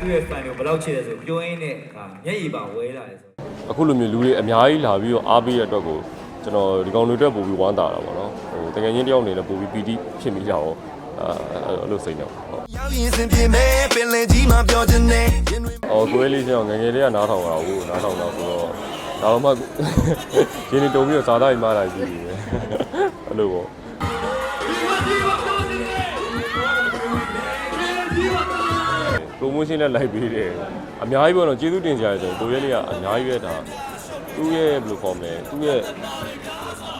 သူ့ရဲ့ fan ကိုဘယ်လောက်ချစ်လဲဆိုပြောရင်းနဲ့အခါမျက်ရည်ပါဝဲလာတယ်ဆိုအခုလိုမျိုးလူတွေအများကြီးလာပြီးတော့အားပေးတဲ့အတွက်ကိုကျွန်တော်ဒီကောင်တွေအတွက်ပို့ပြီးဝမ်းသာတာပေါ့နော်ဟိုတကယ်ချင်းတယောက်အနေနဲ့ပို့ပြီးပီတိဖြစ်မိကြအောင်အာအဲ့လိုစိတ်နေပေါ့ဟုတ်ရောက်ရင်စင်ပြေမယ်ပင်လယ်ကြီးမှာပြောချင်တယ်ရင်တွေအော်ကိုယ်လေးချင်းငယ်ငယ်လေးကနားထောင်တာကိုနားထောင်တော့ဆိုတော့ဒါတော့မှရင်းနေတုံပြီးတော့ဇာတာကြီးမားလာပြီပဲအဲ့လိုပေါ့ ပရိုမိုးရှင်းနဲ့လိုက်ပေးတယ်အများကြီးပေါ့နော်ကျေးဇူးတင်ကြရဆိုကိုရဲလေးကအများကြီးပဲဒါသူ့ရဲ့ဘယ်လိုခေါ်မလဲသူ့ရဲ့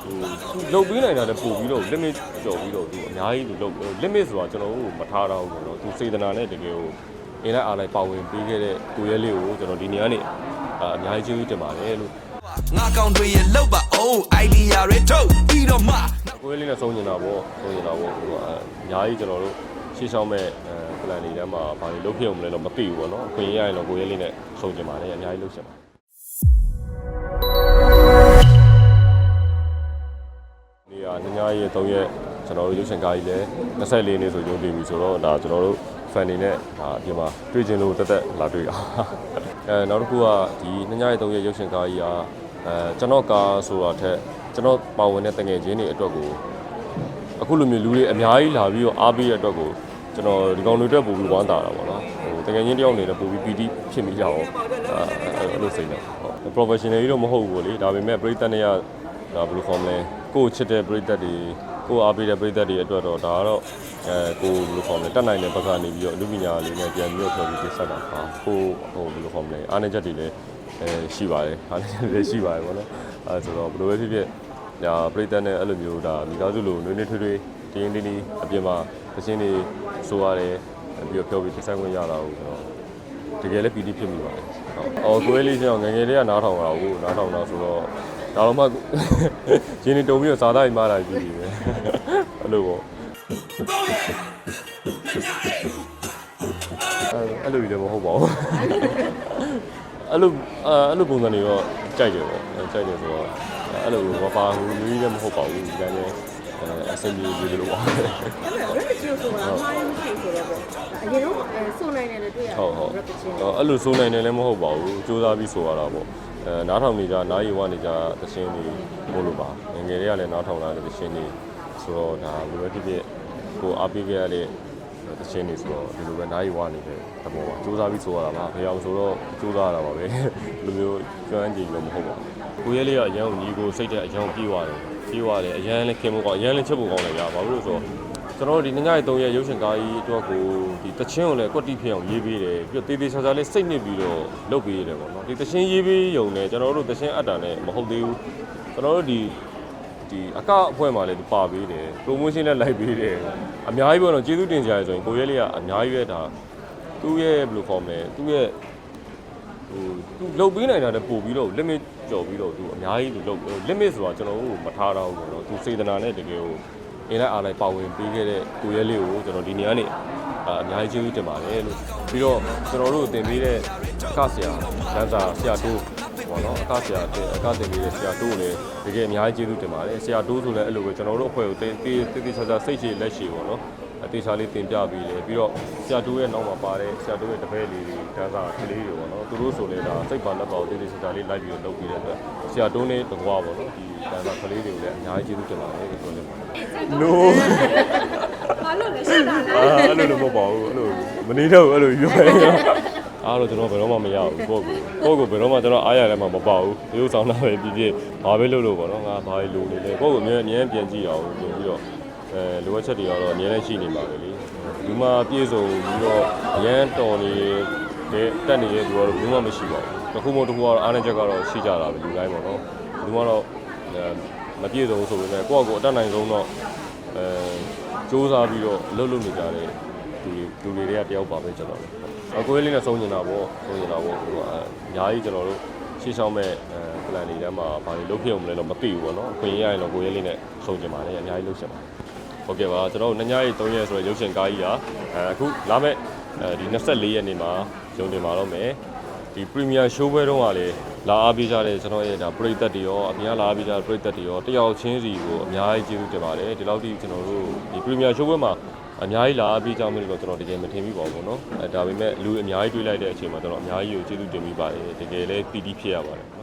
ဟိုသူလုတ်ပေးနိုင်တာလည်းပို့ပြီးတော့ limit ကျော်ပြီးတော့သူအများကြီးသူလုတ် limit ဆိုတာကျွန်တော်တို့မထားတော့ဘူးပေါ့နော်သူစေတနာနဲ့တကယ်ကိုအင်းလိုက်အားလိုက်ပါဝင်ပေးခဲ့တဲ့ကိုရဲလေးကိုကျွန်တော်ဒီနေရာနေအအများကြီးကျေးဇူးတင်ပါတယ်လို့ငါကောင်တွေရဲ့လောက်ပါအောင် idea တွေထုတ်ပြီးတော့မှကိုယ်လေးနဲ့ဆုံးနေတာပေါ့ဆုံးနေတာပေါ့ဟိုအများကြီးကျွန်တော်တို့ရှေ့ရှောင်းမဲ့အဲ plan တွေထဲမှာဘာတွေလုပ်ဖြစ်အောင်မလဲတော့မသိဘူးပေါ့နော်အခွင့်အရေးရရင်တော့ကိုယ်လေးနဲ့ဆုံးကျင်ပါတယ်အများကြီးလုပ်ချင်ပါတယ်နေရာညညရဲ့3ရက်ကျွန်တော်တို့ရုပ်ရှင်ကားကြီးလည်း24နေ့ဆိုရုံးတင်ပြီဆိုတော့ဒါကျွန်တော်တို့ fan တွေနဲ့ဒါအပြင်မှာတွေ့ကျင်လို့တက်တက်လာတွေ့တာအဲနောက်တစ်ခုကဒီညညရဲ့3ရက်ရုပ်ရှင်ကားကြီးကအဲကျွန်တော်ကားဆိုတာထက်ကျွန်တော်ပါဝင်တဲ့တငယ်ချင်းတွေအတွက်ကိုအခုလိုမျိုးလူတွေအများကြီးလာပြီးတော့အားပေးတဲ့အတွက်ကို ကျွန်တော်ဒီကောင်တွေအတွက်ပို့ပြီးဝမ်းသာတာပေါ့နော်ဟိုတကယ်ချင်းတယောက်အနေနဲ့ပို့ပြီးပီတိဖြစ်မိကြအောင်အာအဲ့လိုစိတ်နေဟုတ် professional ကြီးတော့မဟုတ်ဘူးလေဒါပေမဲ့ပရိသတ်တွေကဒါဘယ်လိုခေါ်မလဲကိုယ့်ချစ်တဲ့ပရိသတ်တွေကိုယ့်အားပေးတဲ့ပရိသတ်တွေအတွက်တော့ဒါကတော့အဲကိုယ်ဘယ်လိုခေါ်မလဲတက်နိုင်တဲ့ဘက်ကနေပြီးတော့လူပညာလေးနဲ့ပြန်ပြီးတော့ပြောပြီးပြဆက်တာပါကိုယ်ဟိုဘယ်လိုခေါ်မလဲအားနည်းချက်တွေလည်းအဲရှိပါတယ်အားနည်းချက်တွေလည်းရှိပါတယ်ပေါ့နော်အဲဆိုတော့ဘယ်လိုပဲဖြစ်ဖြစ်ဒါပရိသတ်နဲ့အဲ့လိုမျိုးဒါမိသားစုလိုနွေးနွေးထွေးထွေး တင်းတင်းတင်းတင်းအပြင်မှာသချင်းတွေဆိုရတယ်ပြီးတော့ပြောပြီးဆက်ခွင့်ရတာကိုကျွန်တော်တကယ်လည်းပီတိဖြစ်မိပါတယ်ဟုတ်အော်ကိုယ်လေးချင်းအောင်ငယ်ငယ်လေးကနားထောင်တာကိုနားထောင်တာဆိုတော့ဒါတော့မှရင်းနေတုံပြီးတော့ဇာတာကြီးမားလာပြီပဲအဲ့လိုပေါ့အဲ့လိုကြီးလည်းမဟုတ်ပါဘူးအဲ့လိုအဲ့လိုပုံစံတွေတော့ကြိုက်တယ်ပေါ့ကြိုက်တယ်ဆိုတော့အဲ့လိုမပါဘူးလူကြီးလည်းမဟုတ်ပါဘူးဒီတိုင်းလည်း အဆင်ပြေပြေလို့ပါအဲ့ဒါ repetition ဆိုတာမှားရင်မရှိဆိုတော့ပေါ့အရင်တော့အဲစုံနိုင်တယ်လို့တွေ့ရတယ် ဟုတ်ဟုတ် repetition အဲ့လိုစိုးနိုင်တယ်လည်းမဟုတ်ပါဘူးစူးစမ်းပြီးဆိုရတာပေါ့အဲနားထောင်နေကြနားရီဝနေကြသရှင်တွေမို့လို့ပါငယ်ငယ်တွေကလည်းနားထောင်လာတဲ့သရှင်တွေဆိုတော့ဒါဘယ်လိုပဲဖြစ်ဖြစ်ကိုအားပေးခဲ့ရတဲ့သရှင်တွေဆိုတော့ဒီလိုပဲနားရီဝနေတဲ့သဘောပါစူးစမ်းပြီးဆိုရတာပါဘယ်အောင်ဆိုတော့စူးစမ်းရတာပါပဲဒီလိုမျိုးကျွမ်းကျင်လို့မဟုတ်ပါဘူး ကိုရဲလေးကအရန်ကိုညီကိုစိတ်တဲ့အရန်ပြေးသွားတယ်ပြေးသွားတယ်အရန်လည်းခင်ဖို့ကောင်းအရန်လည်းချက်ဖို့ကောင်းတယ်ဗျာဘာလို့လဲဆိုတော့ကျွန်တော်တို့ဒီညညရဲ့3ရက်ရုပ်ရှင်ကားကြီးအတွက်ကိုဒီတချင်းကိုလည်းကွက်တိဖြစ်အောင်ရေးပေးတယ်ပြီးတော့တေးသေးချာချာလေးစိတ်နစ်ပြီးတော့လုပ်ပေးရတယ်ပေါ့နော်ဒီတချင်းရေးပေးရုံနဲ့ကျွန်တော်တို့တချင်းအပ်တာနဲ့မဟုတ်သေးဘူးကျွန်တော်တို့ဒီဒီအကအဖွဲ့မှာလည်းသူပါပေးတယ် promotion နဲ့လိုက်ပေးတယ်အများကြီးပေါ့နော်ကျေးဇူးတင်ကြရဆိုရင်ကိုရဲလေးကအများကြီးပဲဒါသူ့ရဲ့ဘယ်လိုခေါ်မလဲသူ့ရဲ့ ဟိုသူလုတ်ပေးနိုင်တာလည်းပို့ပြီးတော့ limit ကျော်ပြီးတော့သူအများကြီးသူလုတ် limit ဆိုတာကျွန်တော်တို့မထားတော့ဘူးပေါ့နော်သူစေတနာနဲ့တကယ်ကိုအင်းလိုက်အားလိုက်ပါဝင်ပေးခဲ့တဲ့ကိုရဲလေးကိုကျွန်တော်ဒီနေရာနေအာအများကြီးကျေးဇူးတင်ပါတယ်လို့ပြီးတော့ကျွန်တော်တို့တင်ပေးတဲ့အခဆရာလမ်းစာဆရာတိုးပေါ့နော်အခဆရာတင်အခတင်ပေးတဲ့ဆရာတိုးကိုလည်းတကယ်အများကြီးကျေးဇူးတင်ပါတယ်ဆရာတိုးဆိုလည်းအဲ့လိုပဲကျွန်တော်တို့အဖွဲ့ကိုတင်တေးတေးတေးချာချာစိတ်ရှည်လက်ရှည်ပေါ့နော် အသေးချာလေးတင်ပြပြီးလေပြီးတော့ဆရာတိုးရဲ့နောက်မှာပါတဲ့ဆရာတိုးရဲ့တပည့်လေးတွေတန်းစာကလေးတွေပေါ့နော်သူတို့ဆိုလည်းဒါစိတ်ပါလက်ပါကိုတေးတေးချာချာလေးလိုက်ပြီးတော့လုပ်ပြီးတဲ့အတွက်ဆရာတိုးနဲ့တကွာပေါ့နော်ဒီတန်းစာကလေးတွေကိုလည်းအများကြီးကျေးဇူးတင်ပါတယ်လို့ပြောနေပါတယ် no ဘာလို့လဲရှင်းတာလဲအာအဲ့လိုလည်းမဟုတ်ပါဘူးအဲ့လိုမနေတော့ဘူးအဲ့လိုပြောရရင်အားတော့ကျွန်တော်ဘယ်တော့မှမရဘူးကိုယ့်ကိုကိုယ့်ကိုဘယ်တော့မှကျွန်တော်အားရလည်းမပါဘူးရုပ်ဆောင်တာပဲပြီးပြီးဘာပဲလုပ်လို့ပေါ့နော်ငါဘာလို့လုပ်နေလဲကိုယ့်ကိုအမြဲအမြဲပြန်ကြည့်အောင်ပြန်ပြီးတော့ အဲလိုအပ်ချက်တွေကတော့အမြဲတမ်းရှိနေပါပဲလေဒီမှာပြည့်စုံပြီးတော့အရန်တော်နေတဲ့တက်နေတဲ့သူကတော့ဘယ်မှမရှိပါဘူးတစ်ခုမှတစ်ခုကတော့အားနေချက်ကတော့ရှိကြတာပဲလူတိုင်းပေါ့နော်ဒီမှာတော့မပြည့်စုံဆိုပေမဲ့ကိုယ့်အကိုအတက်နိုင်ဆုံးတော့အဲစူးစမ်းပြီးတော့အလုပ်လုပ်နေကြတဲ့လူတွေလူတွေကတယောက်ပါပဲကျွန်တော်လည်းအကိုလေးနဲ့ဆုံးနေတာပေါ့ဆုံးနေတာပေါ့ဟိုအများကြီးကျွန်တော်တို့ရှေ့ဆောင်မဲ့အဲ plan တွေထဲမှာဘာတွေလုပ်ဖြစ်အောင်မလဲတော့မသိဘူးပေါ့နော်အခွင့်အရေးရရင်တော့ကိုရဲလေးနဲ့ဆုံးကျင်ပါတယ်အများကြီးလုပ်ချင်ပါတယ် ဟုတ်ကဲ့ပါကျွန်တော်တို့ညညရီ3ရက်ဆိုရယ်ရုပ်ရှင်ကားကြီးကအဲအခုလာမဲ့အဲဒီ24ရက်နေ့မှာရုံတင်ပါတော့မယ်ဒီ premier show ပွဲတုန်းကလည်းလာအားပေးကြတဲ့ကျွန်တော်ရဲ့ဒါပရိသတ်တွေရောအပြင်ကလာအားပေးကြတဲ့ပရိသတ်တွေရောတယောက်ချင်းစီကိုအများကြီးကျေးဇူးတင်ပါတယ်ဒီလောက်ထိကျွန်တော်တို့ဒီ premier show ပွဲမှာအများကြီးလာအားပေးကြမယ်လို့တော့ကျွန်တော်တကယ်မထင်မိပါဘူးပေါ့နော်အဲဒါပေမဲ့လူအများကြီးတွေးလိုက်တဲ့အချိန်မှာကျွန်တော်အများကြီးကိုကျေးဇူးတင်မိပါတယ်တကယ်လည်းပီတိဖြစ်ရပါတယ်